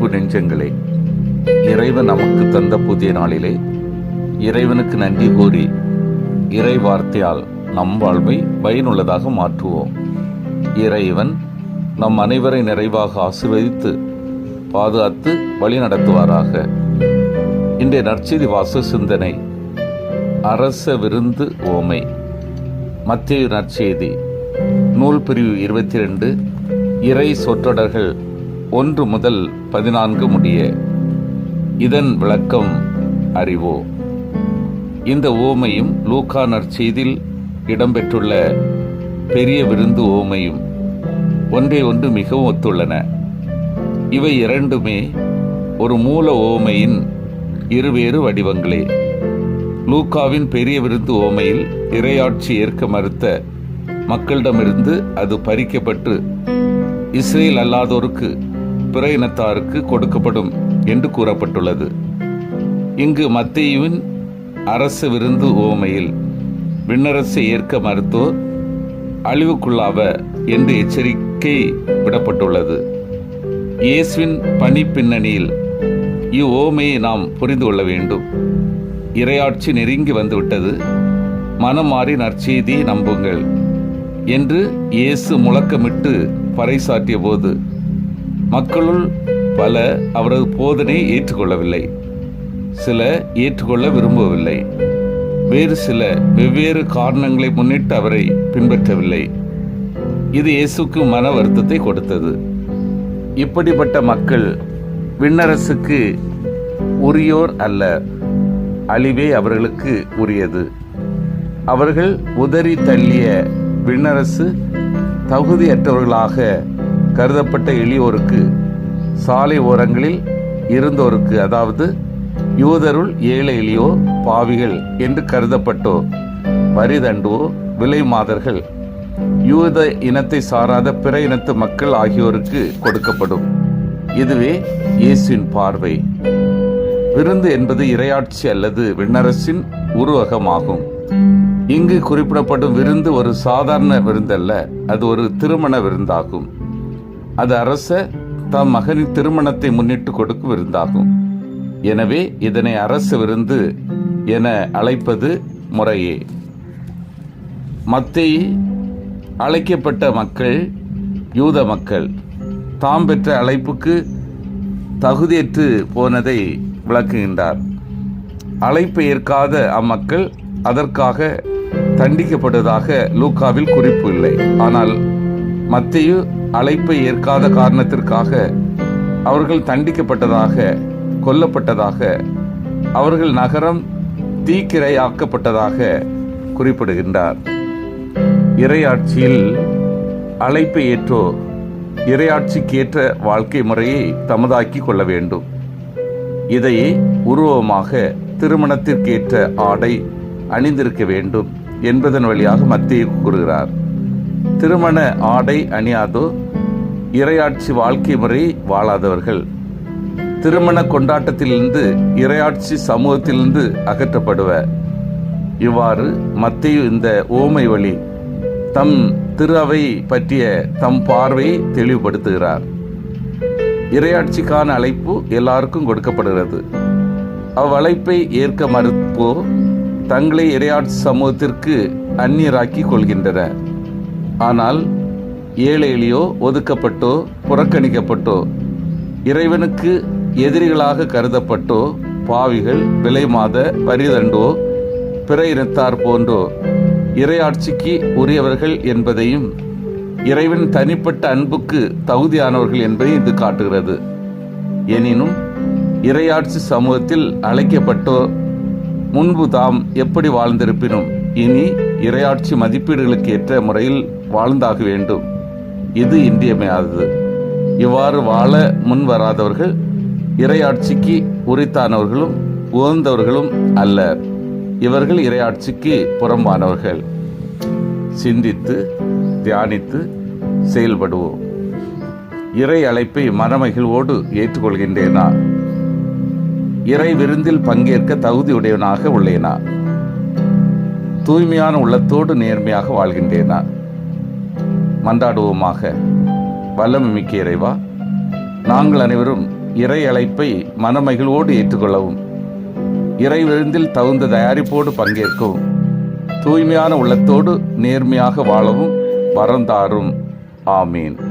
அன்பு நெஞ்சங்களே இறைவன் நமக்கு தந்த புதிய நாளிலே இறைவனுக்கு நன்றி கூறி இறை வார்த்தையால் நம் வாழ்வை பயனுள்ளதாக மாற்றுவோம். இறைவன் நம் அனைவரை நிறைவாக ஆசிர்வதித்து பாதுகாத்து வழி நடத்துவாராக இன்றைய நற்செய்தி வாச சிந்தனை அரச விருந்து ஓமை. மத்திய நற்செய்தி நூல் பிரிவு இருபத்தி ரெண்டு இறை சொற்றொடர்கள் ஒன்று முதல் பதினான்கு முடிய இதன் விளக்கம் அறிவோ? இந்த ஓமையும் லூக்கா நற்செய்தியில் இடம்பெற்றுள்ள பெரிய விருந்து ஓமையும் ஒன்றை ஒன்று மிகவும் ஒத்துள்ளன. இவை இரண்டுமே ஒரு மூல ஓமையின் இருவேறு வடிவங்களே. லூக்காவின் பெரிய விருந்து ஓமையில் இறையாட்சி ஏற்க மறுத்த மக்களிடமிருந்து அது பறிக்கப்பட்டு இஸ்ரேல் அல்லாதோருக்கு பிற இனத்தாருக்கு கொடுக்கப்படும் என்று கூறப்பட்டுள்ளது. இங்கு மத்தியுவின் அரசு விருந்து ஓமையில் விண்ணரசை ஏற்க மறுத்தோர் அழிவுக்குள்ளாவ என்று எச்சரிக்கை விடப்பட்டுள்ளது. இயேசுவின் பணி பின்னணியில் இவ்வோமையை நாம் புரிந்து கொள்ள வேண்டும். இறையாட்சி நெருங்கி வந்துவிட்டது. மனம் மாறி நற்செய்தியை நம்புங்கள் என்று இயேசு முழக்கமிட்டு பறைசாற்றிய போது மக்களுள் பல அவரது போதனை ஏற்றுக்கொள்ளவில்லை. சில ஏற்றுக்கொள்ள விரும்பவில்லை. வேறு சில வெவ்வேறு காரணங்களை முன்னிட்டு அவரை பின்பற்றவில்லை. இது இயேசுக்கு மன வருத்தத்தை கொடுத்தது. இப்படிப்பட்ட மக்கள் விண்ணரசுக்கு உரியோர் அல்ல அழிவே அவர்களுக்கு உரியது. அவர்கள் உதறி தள்ளிய விண்ணரசு தகுதியற்றவர்களாக கருதப்பட்ட எளியோருக்கு சாலை ஓரங்களில் இருந்தோருக்கு அதாவது யூதருள் ஏழை எளியோ பாவிகள் என்று கருதப்பட்டோ வரிதண்டுவோ விலை மாதர்கள் யூத இனத்தை சாராத பிற இனத்து மக்கள் ஆகியோருக்கு கொடுக்கப்படும். இதுவே இயேசுவின் பார்வை. விருந்து என்பது இரையாட்சி அல்லது விண்ணரசின் உருவகமாகும். இங்கு குறிப்பிடப்படும் விருந்து ஒரு சாதாரண விருந்தல்ல அது ஒரு திருமண விருந்தாகும். அது அரச தம் மகனின் திருமணத்தை முன்னிட்டு கொடுக்கும் விருந்தாகும். எனவே இதனை அரசு விருந்து என அழைப்பது முறையே. மத்தேயு அழைக்கப்பட்ட மக்கள் யூத மக்கள் தாம் பெற்ற அழைப்புக்கு தகுதியற்று போனதை விளக்குகின்றார். அழைப்பை ஏற்காத அம்மக்கள் அதற்காக தண்டிக்கப்படுவதாக லூக்காவில் குறிப்பு இல்லை. ஆனால் மத்தையு அழைப்பை ஏற்காத காரணத்திற்காக அவர்கள் தண்டிக்கப்பட்டதாக கொல்லப்பட்டதாக அவர்கள் நகரம் தீக்கிரையாக்கப்பட்டதாக குறிப்பிடுகின்றார். இறையாட்சியில் அழைப்பை ஏற்றோர் இறையாட்சிக்கேற்ற வாழ்க்கை முறையை தமதாக்கி கொள்ள வேண்டும். இதையே உருவமாக திருமணத்திற்கேற்ற ஆடை அணிந்திருக்க வேண்டும் என்பதன் வழியாக மத்திய கூறுகிறார். திருமண ஆடை அணியாதோ இறையாட்சி வாழ்க்கை முறை வாழாதவர்கள். திருமண கொண்டாட்டத்திலிருந்து இறையாட்சி சமூகத்திலிருந்து அகற்றப்படுவர் இவ்வாறு மத்திய இந்த ஓமை வழி தம் திரு அவை பற்றிய தம் பார்வையை தெளிவுபடுத்துகிறார். இறையாட்சிக்கான அழைப்பு எல்லாருக்கும் கொடுக்கப்படுகிறது. அவ்வழைப்பை ஏற்க மறுப்போ தங்களை இறையாட்சி சமூகத்திற்கு அந்நியராக்கி கொள்கின்றனர். ஆனால் ஏழை எளியோ ஒதுக்கப்பட்டோ புறக்கணிக்கப்பட்டோ இறைவனுக்கு எதிரிகளாக கருதப்பட்டோ பாவிகள் விலை மாத பரிதண்டோ பிற இனத்தார் போன்றோ இறையாட்சிக்கு உரியவர்கள் என்பதையும் இறைவன் தனிப்பட்ட அன்புக்கு தகுதியானவர்கள் என்பதையும் இது காட்டுகிறது. எனினும் இறையாட்சி சமூகத்தில் அழைக்கப்பட்டோ முன்பு தாம் எப்படி வாழ்ந்திருப்பினும் இனி இறையாட்சி மதிப்பீடுகளுக்கு ஏற்ற முறையில் வாழ்ந்தாக வேண்டும். இது இன்றியமையாதது. இவ்வாறு வாழ முன் வராதவர்கள் இறையாட்சிக்கு உரித்தானவர்களும் உகந்தவர்களும் அல்ல. இவர்கள் இறையாட்சிக்கு புறம்பானவர்கள். சிந்தித்து தியானித்து செயல்படுவோம். இறை அழைப்பை மனமகிழ்வோடு ஏற்றுக்கொள்கின்றேனா? இறை விருந்தில் பங்கேற்க தகுதியுடையவனாக உள்ளேனா? தூய்மையான உள்ளத்தோடு நேர்மையாக வாழ்கின்றேனா? மன்றாடுவோமாக வல்லமை மிக்க இறைவா நாங்கள் அனைவரும் இறை அழைப்பை மனமகிழ்வோடு ஏற்றுக்கொள்ளவும் இறை விருந்தில் தகுந்த தயாரிப்போடு பங்கேற்கவும் தூய்மையான உள்ளத்தோடு நேர்மையாக வாழவும் வரந்தாரும் ஆமீன்.